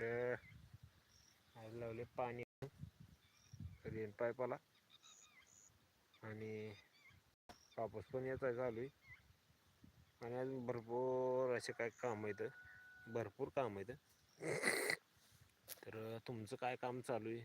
आज लावले पाणी. रेन पायपाला आणि कापूस पण याचा चालू आहे आणि अजून भरपूर असे काय काम आहेत. भरपूर काम आहेत. तर तुमचं काय काम चालू आहे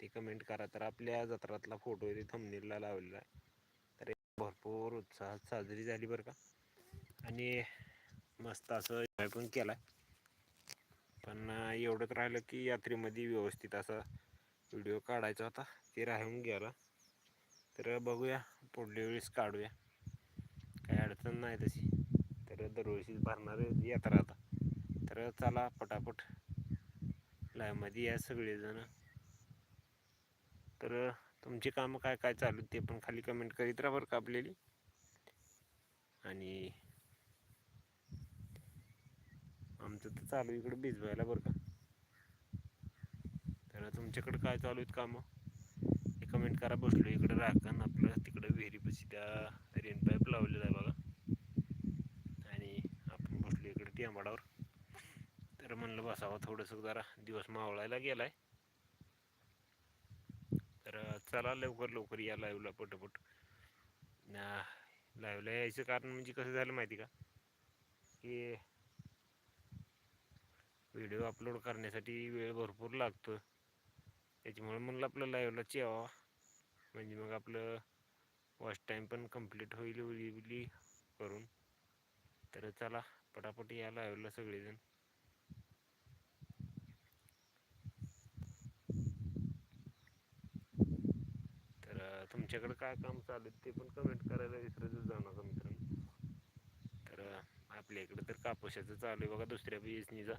ते कमेंट करा. तर आपल्या जत्रातला फोटो आहे थंबनेलला लावलेला आहे. तर भरपूर उत्साहात साजरी झाली बरं का. आणि मस्त असं एन्जॉय पण केला पण एवढंच राहिलं की यात्रेमध्ये व्यवस्थित असा व्हिडिओ काढायचा होता. ते राहून गेला. तर बघूया पुढल्या वेळेस काढूया. काही अडचण नाही तशी. तर दरवर्षी भरणार यात्रा आता. तर चला पटापट. लाईव्हमध्ये या सगळेजण. तर तुमची कामं काय काय चालू ते पण खाली कमेंट करीत राहा बरं का आपल्याली. आणि आमचं तर चालू इकडे भिजवायला बरं का. तर तुमच्याकडे काय चालू आहेत कामं? हे कमेंट करा बसलो इकडं राखण आपलं तिकडं विहिरीपाशी त्या रेन पाईप लावलेला आहे बघा. आणि आपण बसलो इकडे टेंबाडावर. तर म्हणलं बसावं थोडंसं जरा दिवस मावळायला गेलाय. तर चला लवकर लवकर या लाईव्हला पटपट. लाईव्हला यायचं कारण म्हणजे कसं झालं माहिती का? की व्हिडिओ अपलोड करण्यासाठी वेळ भरपूर लागतो त्याच्यामुळे म्हणलं आपलं लाईव्हलाच यावा. म्हणजे मग आपलं वॉच टाईम पण कंप्लीट होईल उली करून. तर चला पटापट या लाईव्हला सगळेजण. तर तुमच्याकडे काय काम चालू ते पण कमेंट करायला विसरतच जाऊ नका मित्रांनो तर आपल्या इकडं तर कापूसाचं चालू आहे बघा दुसऱ्या बिझनीचा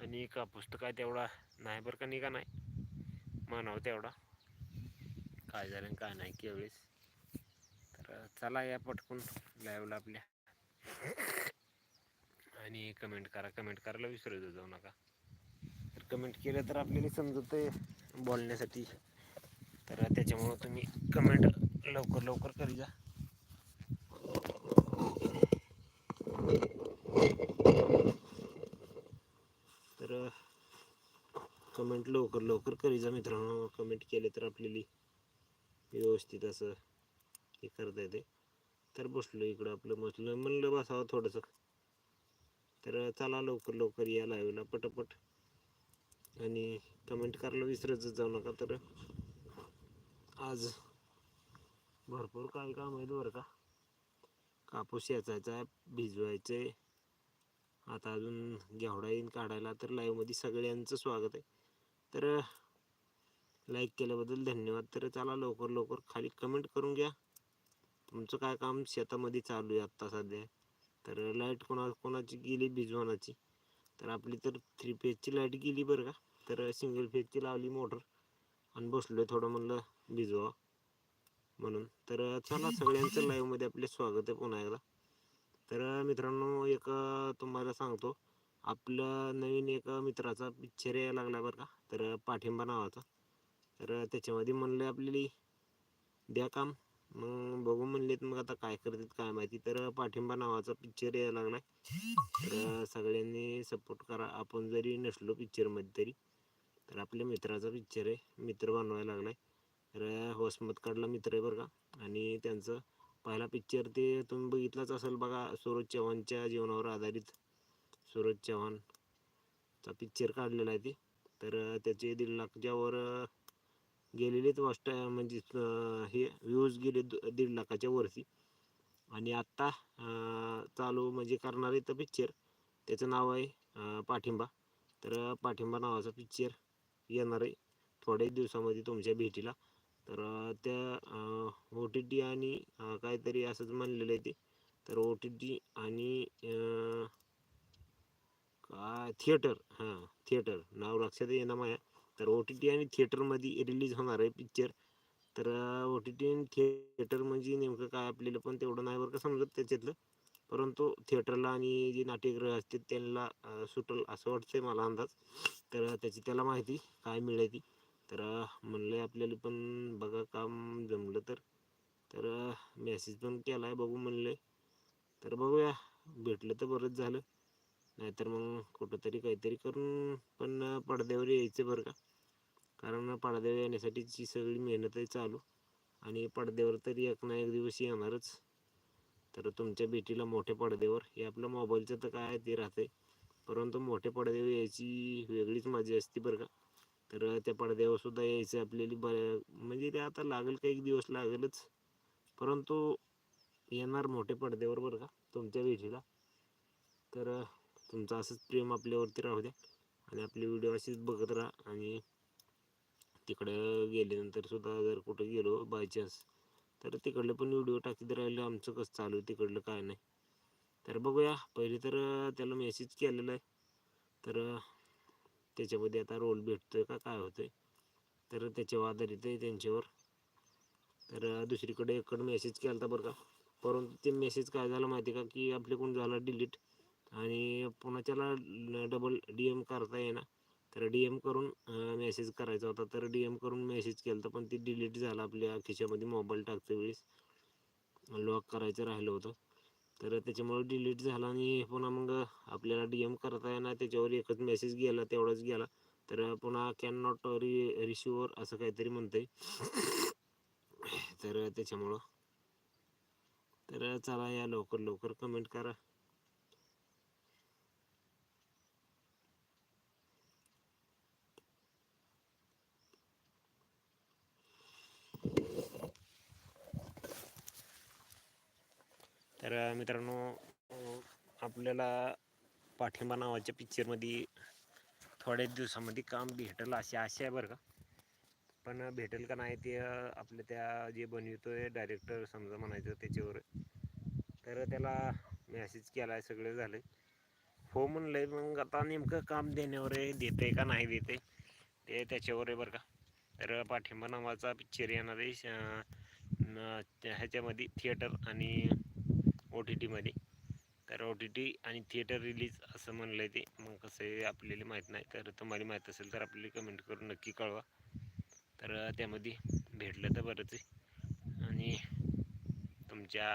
आणि कापूस तर काय तेवढा नाही बरं का निघा नाही? मानावं तेवढा. काय झालं आणि काय नाही त्यावेळेस तर चला या पटकून लाईव्हला आपल्या. आणि कमेंट करा. कमेंट करायला विसरत जाऊ नका. तर कमेंट केलं तर आपल्याला समजत बोलण्यासाठी. तर त्याच्यामुळं तुम्ही कमेंट लवकर लवकर करी जा तर कमेंट लवकर लवकर करी जा मित्रांनो. कमेंट केले तर आपल्याला व्यवस्थित असं हे करता येते. तर बसलो इकडं आपलं बसलं म्हणलं बसावं थोडंसं. तर चला लवकर लवकर या लाईव्हला पटापट. आणि कमेंट करायला विसरतच जाऊ नका तर. आज भरपूर काय काम आहेत बरं का. कापूस याचायचा आहे भिजवायचं आहे आता अजून घेवडा येईन काढायला. तर लाईव्हमध्ये सगळ्यांचं स्वागत आहे. तर लाईक केल्याबद्दल धन्यवाद. तर चला लवकर लवकर खाली कमेंट करून घ्या. तुमचं काय काम शेतामध्ये चालू आहे आत्ता सध्या? तर लाइट कोणा कोणाची गेली? भिजवानाची. तर आपली तर थ्री फेजची लाइट गेली बरं का? तर सिंगल फेजची लावली मोटर आणि बसलो थोडं म्हणलं भिजवा. म्हणून. तर चला सगळ्यांचं लाईव्हमध्ये आपले स्वागत आहे पुन्हा एकदा. तर मित्रांनो एक तुम्हाला सांगतो. आपला नवीन एक मित्राचा पिक्चर यायला लागला बरं का तर पाठिंबा नावाचा. तर त्याच्यामध्ये म्हणलं आपल्याला द्या काम. मग बघू म्हणलेत मग आता काय करतात काय माहिती. तर पाठिंबा नावाचा पिक्चर यायला लागला तर सगळ्यांनी सपोर्ट करा. आपण जरी नसलो पिक्चरमध्ये तरी. तर आपल्या मित्राचा पिक्चर आहे. मित्र बनवायला लागलाय. तर होसमत काढला मित्र आहे बरं का. आणि त्यांचं पहिला पिक्चर ते तुम्ही बघितलाच असेल बघा सूरज चव्हाणच्या जीवनावर आधारित. सूरज चव्हाणचा पिक्चर काढलेला आहे ते. तर त्याचे दीड लाखच्यावर गेलेलेच वास्ट म्हणजे हे व्ह्यूज गेले दु- दीड लाखाच्या वरती. आणि आत्ता चालू म्हणजे करणार आहे तर पिक्चर त्याचं नाव आहे पाठिंबा. तर पाठिंबा नावाचा पिक्चर येणार आहे थोड्याच दिवसामध्ये तुमच्या भेटीला. तर त्या ओ टी टी आणि काहीतरी असंच म्हणलेलं आहे ते. तर ओ टी टी आणि काय? थिएटर. हां थिएटर. नाव लक्षात येणं माझ्या तर ओ टी टी आणि थिएटरमध्ये रिलीज होणार आहे पिक्चर. तर ओ टी टी आणि थिएटर म्हणजे नेमकं काय आपल्याला पण तेवढं नाही बरं का समजत त्याच्यातलं. परंतु थिएटरला आणि जे नाट्यगृह असते त्यांना सुटल असं वाटतंय मला अंदाज. तर त्याची त्याला माहिती काय मिळाली तर म्हणलं आपल्याला पण बघा काम जमलं तर. तर मेसेज पण केला आहे बघू म्हणले तर बघूया. भेटलं तर बरंच झालं. नाहीतर मग कुठंतरी काहीतरी करून पण पडद्यावर यायचं बरं का. कारण पडद्यावर येण्यासाठीची सगळी मेहनत आहे चालू आणि पडद्यावर तरी एक ना एक दिवस येणारच. तर तुमच्या भेटीला मोठ्या पडद्यावर हे आपलं मोबाईलचं तर काय ते राहते परंतु मोठ्या पडद्यावर यायची वेगळीच मजा असते बरं का. तर त्या पडद्यावर सुद्धा यायचं आपल्याला बऱ्या म्हणजे ते आता लागेल का एक दिवस लागेलच. परंतु येणार मोठ्या पडद्यावर बरं का तुमच्या भेटीला. तर तुमचं असंच प्रेम आपल्यावरती राहू द्या. आणि आपले व्हिडिओ असेच बघत राहा. आणि तिकडं गेल्यानंतर सुद्धा जर कुठं गेलो बाय चान्स तर तिकडले पण व्हिडिओ टाकीत राहिले. आमचं कसं चालू आहे तिकडलं काय नाही. तर बघूया. पहिले तर त्याला मेसेज केलेला आहे. तर त्याच्यामध्ये आता रोल भेटतोय का काय होतोय. तर त्याच्यावर आधारित आहे त्यांच्यावर. तर दुसरीकडे एकडं मेसेज केला होता बरं का. परंतु ते मेसेज काय झालं माहिती का की आपले कोण झाला डिलीट आणि पुन्हा त्याला डबल डी एम करता येणार तर डी एम करून मेसेज करायचा होता. तर डी एम करून मेसेज केला होता पण ती डिलीट झाला आपल्या खिशामध्ये मोबाईल टाकते वेळेस. लॉक करायचं राहिलं होतं. तर त्याच्यामुळे डिलीट झाला आणि पुन्हा मग आपल्याला डी एम करता येणार त्याच्यावर एकच मेसेज गेला तेवढाच गेला. तर पुन्हा कॅन नॉट रि रिसिवर असं काहीतरी म्हणतंय. तर त्याच्यामुळं. तर चला या लवकर लवकर कमेंट करा. तर मित्रांनो आपल्याला पाठिंबा नावाच्या पिक्चरमध्ये थोड्याच दिवसामध्ये काम भेटेल अशी आशा आहे बरं का. पण भेटेल का नाही ते आपल्या त्या जे बनवितोय डायरेक्टर समजा म्हणायचं त्याच्यावर. तर त्याला मेसेज केला आहे सगळं झालं. हो म्हणलंय मग आता नेमकं काम देण्यावर आहे देते का नाही देते ते त्याच्यावर आहे बरं का. तर पाठिंबा नावाचा पिक्चर येणार आहे ह्याच्यामध्ये थिएटर आणि ओ टी टीमध्ये. तर ओ टी टी आणि थिएटर रिलीज असं म्हणलं आहे ते. मग कसं आहे आपल्याला माहीत नाही. तर तुम्हाला माहीत असेल तर आपल्याला कमेंट करून नक्की कळवा. तर त्यामध्ये भेटलं तर बरंच आहे. आणि तुमच्या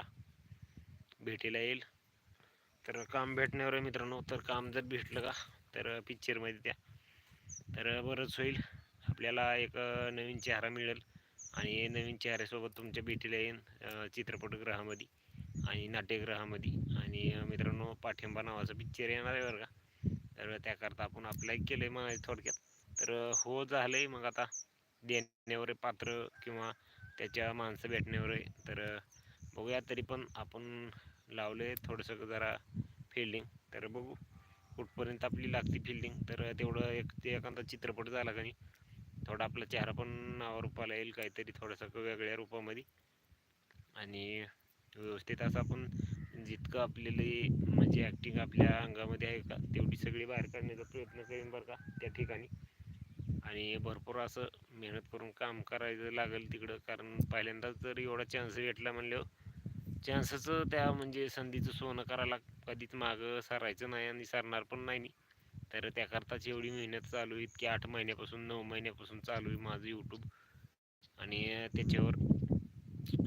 भेटीला येईल. तर काम भेटण्यावर आहे मित्रांनो. तर काम जर भेटलं का तर पिक्चरमध्ये त्या तर बरंच होईल. आपल्याला एक नवीन चेहरा मिळेल. आणि नवीन चेहऱ्यासोबत तुमच्या भेटीला येईन चित्रपटगृहामध्ये. आणि नाट्यगृहामध्ये आणि मित्रांनो पाठिंबा नावाचा पिक्चर येणार आहे बरं का. तर त्याकरता आपण अप्लाय केलं आहे म्हणायचं थोडक्यात. तर हो झालं आहे मग आता देण्यावर आहे पात्र किंवा त्याच्या माणसं भेटण्यावर आहे. तर बघूया तरी पण आपण लावलं आहे थोडंसं जरा फिल्डिंग तर बघू कुठपर्यंत आपली लागते फिल्डिंग तर तेवढं एक ते एखादा चित्रपट झाला का नाही थोडा आपला चेहरा पण नावारूपाला येईल काहीतरी थोडंसं वेगळ्या रूपामध्ये. आणि व्यवस्थित असं आपण जितकं आपल्याला म्हणजे ॲक्टिंग आपल्या अंगामध्ये आहे का तेवढी सगळी बाहेर काढण्याचा प्रयत्न करेन बरं का त्या ठिकाणी आणि भरपूर असं मेहनत करून काम करायचं लागेल तिकडं कारण पहिल्यांदाच जर एवढा चान्स भेटला म्हणल्यावर चान्सचं त्या म्हणजे संधीचं सोनं करायला कधीच मागं सरायचं नाही आणि सरणार पण नाही मी. तर त्याकरताच एवढी मेहनत चालू आहे इतकी आठ महिन्यापासून नऊ महिन्यापासून चालू आहे माझं यूट्यूब आणि त्याच्यावर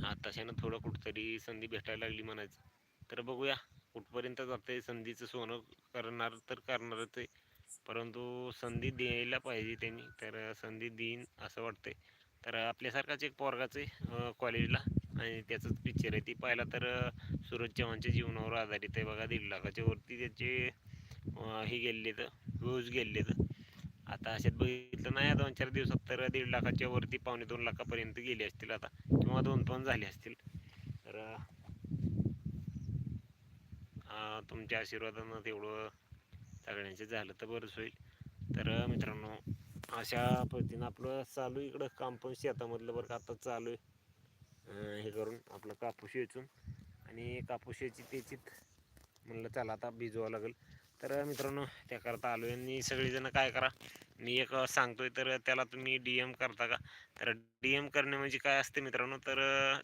आताशानं थोडं कुठंतरी संधी भेटायला लागली म्हणायचं. तर बघूया कुठपर्यंत जाते संधीचं सोनं करणार तर करणारच आहे. परंतु संधी द्यायला पाहिजे त्यांनी तर संधी देईन असं वाटतंय. तर आपल्यासारखाच एक पोरगाच आहे कॉलेजला आणि त्याचंच पिक्चर आहे. ती पाहिला तर सूरज चव्हाणच्या जीवनावर आधारित आहे बघा दीड लाखाच्या वरती त्याचे हे गेले तर व्ह्यूज तर आता अशात बघितलं नाही दोन चार दिवसात तर दीड लाखाच्या वरती पावणे दोन लाखापर्यंत गेले असतील आता. किंवा दोन पण झाले असतील. तर तुमच्या आशीर्वादानं तेवढं सगळ्यांचं झालं तर बरंच होईल. तर मित्रांनो अशा पद्धतीनं आपलं चालू इकडं काम पण शेतामधलं बरं का आता चालू आहे. हे करून आपलं कापूस वेचून आणि कापूस याची त्याचीत म्हणलं चला आता भिजवावं लागेल. तर मित्रांनो त्याकरता आलो आणि सगळीजणं काय करा मी एक सांगतोय तर त्याला तुम्ही डी एम करता का? तर डी एम करणे म्हणजे काय असते मित्रांनो तर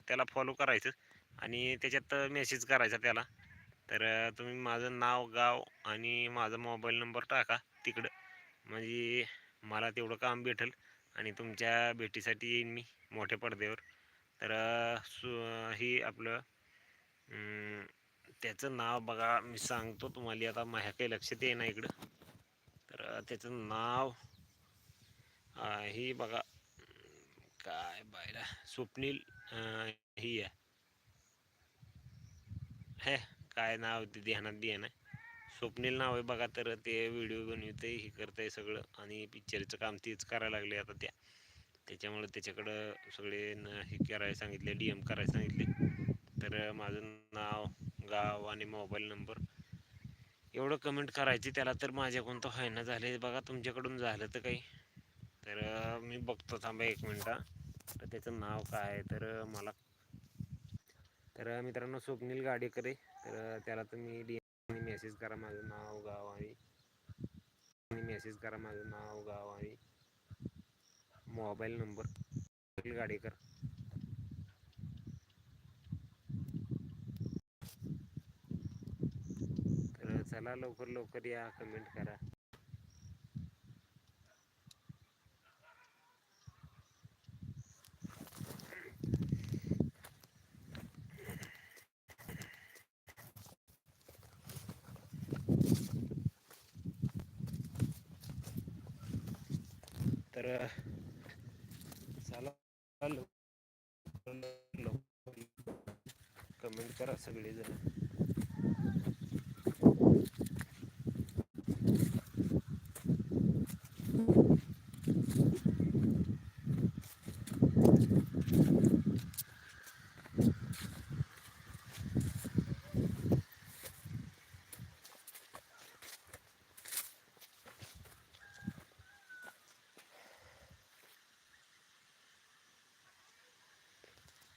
त्याला फॉलो करायचं आणि त्याच्यात मेसेज करायचा त्याला. तर तुम्ही माझं नाव गाव आणि माझा मोबाईल नंबर टाका तिकडं. म्हणजे मला तेवढं काम भेटेल आणि तुमच्या भेटीसाठी येईन मी मोठ्या पडद्यावर. तर सु ही आपलं त्याचं नाव बघा मी सांगतो तुम्हाला आता माझ्या काही लक्षात येईना इकडं. तर त्याचं नाव ही बघा काय बायला स्वप्नील ही आहे. हे काय नाव ते ध्यानात बी आहे ना. स्वप्नील नाव आहे बघा तर ते व्हिडिओ बनवते हे करतंय सगळं आणि पिक्चरचं काम तेच करायला लागले आता त्या. त्याच्यामुळे त्याच्याकडं सगळे न हे करायला सांगितले डी एम करायला सांगितले. तर माझं नाव गाव आणि मोबाईल नंबर. एवढं कमेंट करायची त्याला तर माझ्याकडून तर व्हायना झाले. बघा तुमच्याकडून झालं तर काही. तर मी बघतो थांबा एक मिनटा तर त्याचं नाव काय आहे? तर मला. तर मित्रांनो स्वप्नील गाडेकर. आहे तर त्याला त्याला तुम्ही डी आणि मेसेज करा माझं नाव गाव आणि आणि मेसेज करा माझं नाव गाव आणि मोबाईल नंबर. स्वप्नील गाडेकर तर चला लवकर लवकर या कमेंट करा. तर चला कमेंट करा सगळेजण.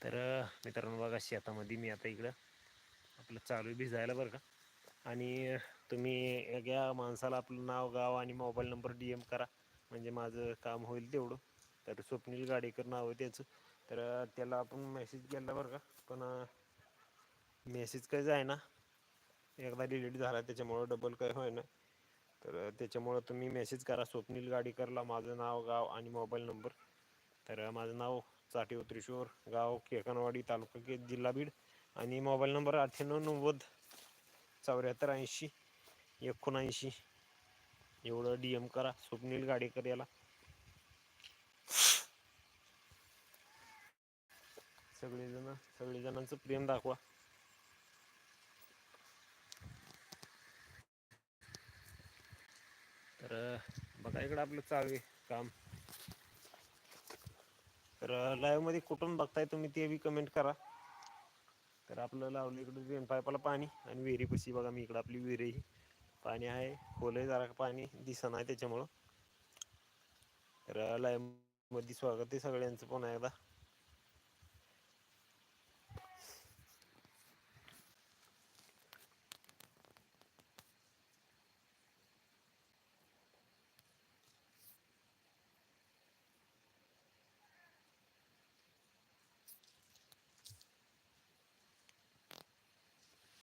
तर मित्रांनो बघा शेतामध्ये मी आता इकडं आपलं चालू आहे भिजायला बरं का. आणि तुम्ही एका माणसाला आपलं नाव गाव आणि मोबाईल नंबर डी एम करा. म्हणजे माझं काम होईल तेवढं. तर स्वप्नील गाडेकर नाव आहे त्याचं. तर त्याला आपण मेसेज केला बरं का. पण मेसेज काही जाय ना एकदा डिलीट झाला त्याच्यामुळं डबल काही होय ना तर त्याच्यामुळं तुम्ही मेसेज करा. स्वप्नील गाडीकरला माझं नाव गाव आणि मोबाईल नंबर. तर माझं नाव चाटीव त्रिशूर गाव केकनवाडी तालुका के जिल्हा बीड. आणि मोबाईल नंबर अठ्ठ्याण्णव नव्वद चौऱ्याहत्तर ऐंशी एकोणऐंशी. एवढं डी एम करा. स्वप्नील गाडेकर याला. सगळेजण सगळेजणांचं प्रेम दाखवा. तर बघा इकडं आपलं चालू आहे काम. तर लाईव्हमध्ये कुठून बघताय तुम्ही ते बी कमेंट करा. तर आपलं लावलं इकडं रेन पायपाला पाणी आणि विहिरी पशी बघा मी इकडं आपली विहिरी. पाणी आहे खोल आहे जरा पाणी दिसत आहे त्याच्यामुळं. तर लाईव्हमध्ये स्वागत आहे सगळ्यांचं पुन्हा एकदा.